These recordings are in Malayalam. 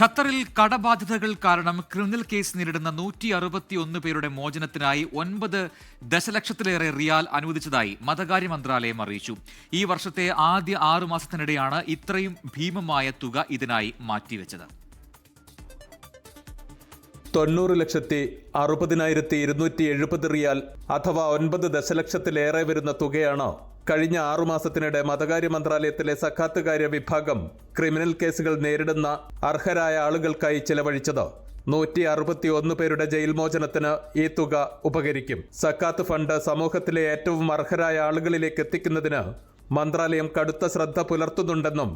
ഖത്തറിൽ കടബാധ്യതകൾ കാരണം ക്രിമിനൽ കേസ് നേരിടുന്ന നൂറ്റി അറുപത്തിയൊന്ന് പേരുടെ മോചനത്തിനായി ഒൻപത് ദശലക്ഷത്തിലേറെ റിയാൽ അനുവദിച്ചതായി മതകാര്യ മന്ത്രാലയം അറിയിച്ചു. ഈ വർഷത്തെ ആദ്യ ആറു മാസത്തിനിടെയാണ് ഇത്രയും ഭീമമായ തുക ഇതിനായി മാറ്റിവെച്ചത്. തൊണ്ണൂറ് ലക്ഷത്തി അറുപതിനായിരത്തി ഇരുന്നൂറ്റി എഴുപത് റിയാൽ അഥവാ ഒൻപത് ദശലക്ഷത്തിലേറെ വരുന്ന തുകയാണ് കഴിഞ്ഞ ആറുമാസത്തിനിടെ മതകാര്യ മന്ത്രാലയത്തിലെ സഖാത്തുകാര്യ വിഭാഗം ക്രിമിനൽ കേസുകൾ നേരിടുന്ന അർഹരായ ആളുകൾക്കായി ചെലവഴിച്ചത്. നൂറ്റി അറുപത്തി ഒന്ന് പേരുടെ ജയിൽ മോചനത്തിന് ഈ തുക ഉപകരിക്കും. സക്കാത്ത് ഫണ്ട് സമൂഹത്തിലെ ഏറ്റവും അർഹരായ ആളുകളിലേക്ക് എത്തിക്കുന്നതിന് മന്ത്രാലയം കടുത്ത ശ്രദ്ധ പുലർത്തുന്നുണ്ടെന്നും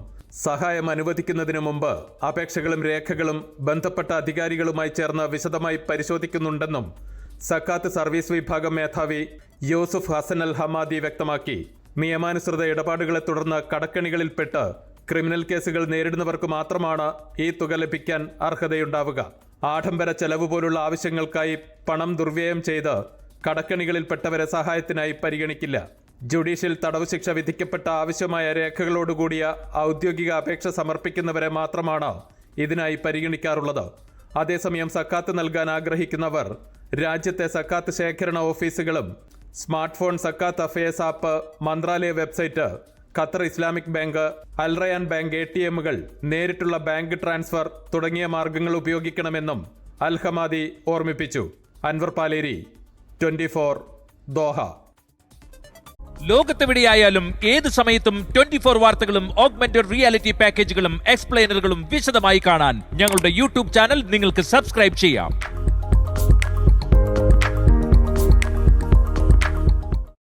സഹായം അനുവദിക്കുന്നതിന് മുമ്പ് അപേക്ഷകളും രേഖകളും ബന്ധപ്പെട്ട അധികാരികളുമായി ചേർന്ന് വിശദമായി പരിശോധിക്കുന്നുണ്ടെന്നും സക്കാത്ത് സർവീസ് വിഭാഗം മേധാവി യൂസുഫ് ഹസൻ അൽ ഹമാദി വ്യക്തമാക്കി. നിയമാനുസൃത ഇടപാടുകളെ തുടർന്ന് കടക്കണികളിൽപ്പെട്ട് ക്രിമിനൽ കേസുകൾ നേരിടുന്നവർക്ക് മാത്രമാണ് ഈ തുക ലഭിക്കാൻ അർഹതയുണ്ടാവുക. ആഡംബര ചെലവ് പോലുള്ള ആവശ്യങ്ങൾക്കായി പണം ദുർവ്യയം ചെയ്ത് കടക്കണികളിൽപ്പെട്ടവരെ സഹായത്തിനായി പരിഗണിക്കില്ല. ജുഡീഷ്യൽ തടവ് ശിക്ഷ വിധിക്കപ്പെട്ട ആവശ്യമായ രേഖകളോടുകൂടിയ ഔദ്യോഗിക അപേക്ഷ സമർപ്പിക്കുന്നവരെ മാത്രമാണ് ഇതിനായി പരിഗണിക്കാറുള്ളത്. അതേസമയം സക്കാത്ത് നൽകാൻ ആഗ്രഹിക്കുന്നവർ രാജ്യത്തെ സക്കാത്ത് ശേഖരണ ഓഫീസുകളും സ്മാർട്ട് ഫോൺ സക്കാത്ത് അഫയേഴ്സ് ആപ്പ് മന്ത്രാലയ website Qatar Islamic bank Al Rayan bank A T എമ്മുകൾ നേരിട്ടുള്ള ബാങ്ക് ട്രാൻസ്ഫർ തുടങ്ങിയ മാർഗങ്ങൾ ഉപയോഗിക്കണമെന്നും അൽഹമാദി ഓർമ്മിപ്പിച്ചു. Anwar Paleri twenty four Doha. ലോകത്തെവിടെയായാലും ഏത് സമയത്തും ട്വന്റി ഫോർ വാർത്തകളും ഓഗ്മെന്റഡ് റിയാലിറ്റി പാക്കേജുകളും എക്സ്പ്ലെയിനറുകളും വിശദമായി കാണാൻ ഞങ്ങളുടെ യൂട്യൂബ് ചാനൽ നിങ്ങൾക്ക് സബ്സ്ക്രൈബ് ചെയ്യാം.